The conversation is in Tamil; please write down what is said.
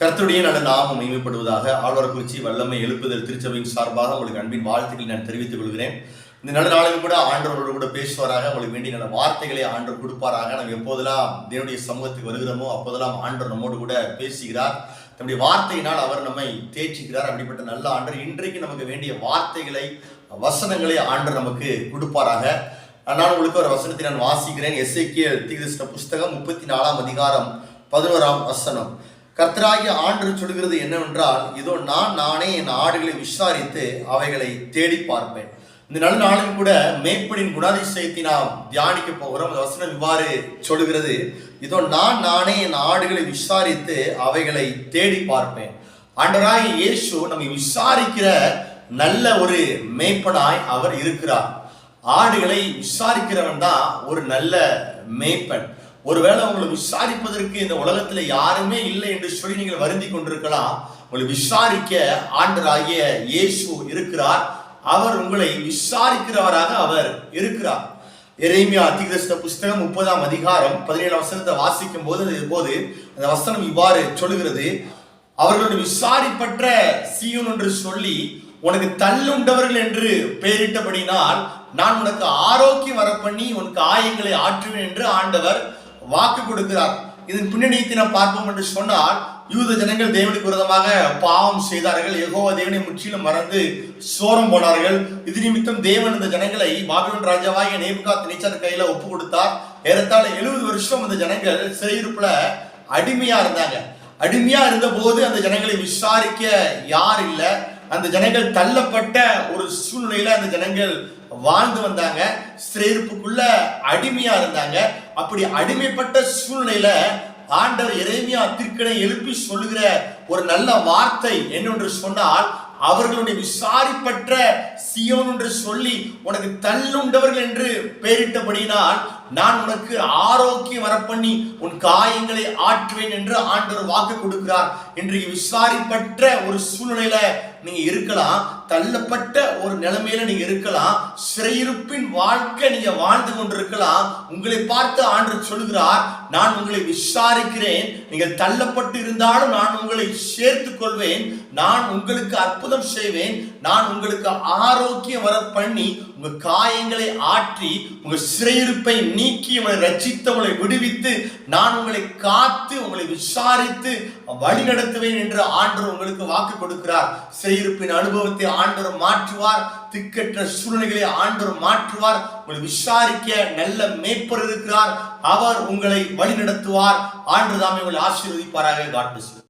கர்த்தருடைய நல்ல நாமம் மகிமைப்படுவதாக ஆழ்வார் குறிச்சி வல்லமை எழுப்புதல் திருச்சபையின் சார்பாக உங்களுக்கு அன்பின் வாழ்த்துக்களை நான் தெரிவித்துக் கொள்கிறேன். இந்த நல்ல நாளில் கூட ஆண்டவர்களோடு கூட பேசுவாராக உங்களுக்கு வேண்டிய நல்ல வார்த்தைகளை ஆண்டவர் கொடுப்பாராக. நம்ம எப்போதெல்லாம் தேவனுடைய சமூகத்துக்கு வருகிறோமோ அப்போதெல்லாம் ஆண்டவர் நம்மோடு கூட பேசுகிறார். நம்முடைய வார்த்தையினால் அவர் நம்மை தேய்ச்சிக்கிறார் அப்படிப்பட்ட நல்ல ஆண்டர் இன்றைக்கு நமக்கு வேண்டிய வார்த்தைகளை வசனங்களை ஆண்டர் நமக்கு கொடுப்பாராக. நான் உங்களுக்கு ஒரு வசனத்தை நான் வாசிக்கிறேன். எஸ்ஐக்கியல் தீர்த்த புஸ்தகம் முப்பத்தி நாலாம் அதிகாரம் பதினோராம் வசனம். கர்த்தராகிய ஆண்டு சொல்கிறது என்னவென்றால் இதோ நான் நானே என் ஆடுகளை விசாரித்து அவைகளை தேடி பார்ப்பேன். இந்த நல்ல நாளில் கூட மேய்ப்பனின் குணாதிசயத்தை நாம் தியானிக்க போகிறோம். அந்த வசனம் இவ்வாறு சொல்லுகிறது. இதோ நான் நானே என் ஆடுகளை விசாரித்து அவைகளை தேடி பார்ப்பேன். ஆண்டராய் இயேசு நம்மை விசாரிக்கிற நல்ல ஒரு மேய்ப்பனாய் அவர் இருக்கிறார். ஆடுகளை விசாரிக்கிறவன் தான் ஒரு நல்ல மேய்ப்பன். ஒருவேளை உங்களை விசாரிப்பதற்கு இந்த உலகத்துல யாருமே இல்லை என்று சொல்லி நீங்கள் வருந்தி கொண்டிருக்கலாம். உங்களை விசாரிக்க ஆண்டராகிய இயேசு இருக்கிறார். அவர் உங்களை விசாரிக்கிறவராக அவர் இருக்கிறார். எரேமியா அத்திகிரஸ்த புஸ்தகம் முப்பதாம் அதிகாரம் பதினேழு வசனத்தை வாசிக்கும் போது போது அந்த வசனம் இவ்வாறு சொல்லுகிறது. அவர்களோட விசாரிப்பற்ற சீயோன் என்று சொல்லி உனக்கு தள்ளுண்டவர்கள் என்று பெயரிட்டபடினால் நான் உனக்கு ஆரோக்கியம் வர பண்ணி உனக்கு ஆயங்களை ஆற்றுவேன் என்று ஆண்டவர் வாக்கு கொடுக்கிறார். இதன் பின்னணியத்தை நாம் பார்ப்போம் என்று சொன்னால் யூத ஜனங்கள் தேவனுக்கு விரோதமாக பாவம் செய்தார்கள். எகோவா தேவனை முற்றிலும் மறந்து சோரம் போனார்கள். இது நிமித்தம் தேவன் இந்த ஜனங்களை பாபிலோன் ராஜாவாகிய நேபுகாத் நேச்சர் கையில ஒப்பு கொடுத்தார். ஏறத்தாழ எழுபது வருஷம் அந்த ஜனங்கள் சிறையிருப்புல அடிமையா இருந்தாங்க. அடிமையா இருந்த போது அந்த ஜனங்களை விசாரிக்க யார் இல்லை. அந்த ஜனங்கள் தள்ளப்பட்ட ஒரு சூழ்நிலையில அந்த ஜனங்கள் வாழ்ந்து வந்தாங்க. சிறையிருப்புக்குள்ள அடிமையா இருந்தாங்க. அப்படி அடிமைப்பட்ட சூழ்நிலையில ஆண்டவர் இறைமையா திருக்கனை எழுப்பி சொல்லுகிற ஒரு நல்ல வார்த்தை என்னென்று சொன்னால் அவர்களுடைய விசாரிப்பற்ற சியோன் என்று சொல்லி உனக்கு தள்ளுண்டவர்கள் என்று பெயரிட்டபடினால் நான் உனக்கு ஆரோக்கியம் வரப்பண்ணி உன் காயங்களை ஆற்றுவேன் என்று ஆண்டவர் வாக்கு கொடுக்கிறார் இன்றைக்கு விசாரிப்பற்ற ஒரு சூழ்நிலையில நீங்க இருக்கலாம். தள்ளப்பட்ட ஒரு நிலைமையில நீங்க இருக்கலாம். சிறையிருப்பின் வாழ்க்கை நீங்க வாழ்ந்து கொண்டிருக்கலாம். உங்களை பார்த்து ஆண்டு சொல்கிறார் நான் உங்களை விசாரிக்கிறேன். நீங்கள் தள்ளப்பட்டு இருந்தாலும் நான் உங்களை சேர்த்துக் கொள்வேன். நான் உங்களுக்கு அற்புதம் செய்வேன். நான் உங்களுக்கு ஆ ஆரோக்கியம் வர பண்ணி உங்க காயங்களை ஆற்றி உங்க சிறையிருப்பை நீக்கி உங்களை ரச்சித்து உங்களை விடுவித்து நான் உங்களை காத்து உங்களை விசாரித்து வழி நடத்துவேன் என்று ஆண்டவர் உங்களுக்கு வாக்கு கொடுக்கிறார். சிறையிருப்பின் அனுபவத்தை ஆண்டவர் மாற்றுவார். திக்கற்ற சூழ்நிலைகளை ஆண்டவர் மாற்றுவார். உங்களை விசாரிக்க நல்ல மேய்ப்பர் இருக்கிறார். அவர் உங்களை வழி நடத்துவார். ஆண்டு தாமே உங்களை ஆசீர்வதிப்பாராக. காட்டு